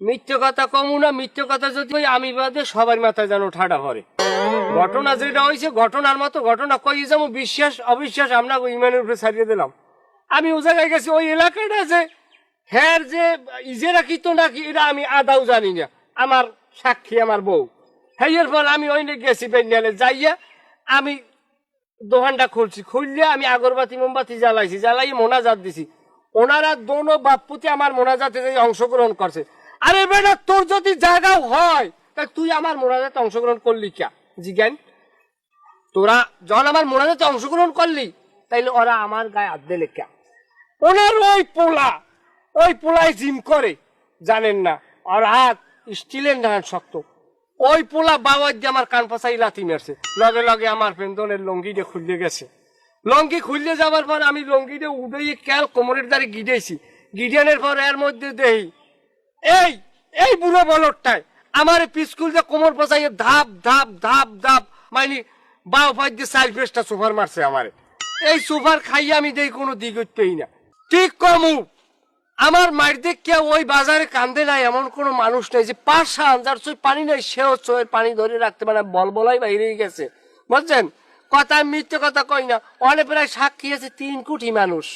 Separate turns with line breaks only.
মিথ্যে কথা কমু না, মিথ্যে কথা যদি আমি বাদে সবার মাথায় যেন ঠাডা ভরে ঘটনা যেটা হয়েছে ঘটনার মতো ঘটনা কই যাব, বিশ্বাস, অবিশ্বাস, আমরা ইমানের উপরে ছাড়িয়ে দিলাম। আমি ও জায়গায় গেছি, ওই এলাকাটা যে হ্যাঁ যে ইজেরা কি তো নাকি, এটা আমি আদাও জানি না। আমার সাক্ষী, আমার বউ। হ্যাঁ এর ফল আমি ওই গেছি বেঞ্জালে যাইয়া আমি দোকানটা খুলছি, খুললে আমি আগরবাতি, মোমবাতি জ্বালাইছি জ্বালাই মোনাজাত দিছি। ওনারা দোনো বাপুতি আমার মোনাজাতে অংশগ্রহণ করছে। আরে বেটা, তোর যদি জায়গাও হয়, তা তুই আমার মোনাজাতে অংশগ্রহণ করলি কে? জিজ্ঞান তোরা যখন আমার মোনাজাতে অংশগ্রহণ করলি, তাইলে ওরা আমার গায়ে হাত দিলে কে? ওনার ওই পোলা, ওই পোলায় জিম করে, জানেন না, আর হাত স্টিলের ডান শক্ত। ওই পোলা বাবার দিয়ে আমার কান পাশাই লাথি মেরছে। লগে লগে আমার পেন্দনের লঙ্গিটা খুললে গেছে। লঙ্গি খুললে যাবার পর আমি লঙ্গিটা উড়ে ক্যাল কোমরের দ্বারে গিডেছি গিডিয়ানের পর এর মধ্যে দেই এই এই বুড়ো বলরটায় আমার পিস্কুল যে কোমর পচাই ধাপ ধাপ ধাপ ধাপ মানে বাও পাই দিয়ে চার পেস্টা সুপার মারছে আমারে। এই সুপার খাইয়ে আমি দেই কোনো দিক পেই না। ঠিক কমু আমার মায়ের দেখে ওই বাজারে কান্দে নাই, এমন কোনো মানুষ নেই যে পাশা যার চোখ পানি নেই, সেও চোখের পানি ধরে রাখতে পারে বল বলাই বাইরে গেছে। বুঝছেন? কথা মিথ্যে কথা কই না, অনেক প্রায় সাক্ষী আছে তিন কোটি মানুষ।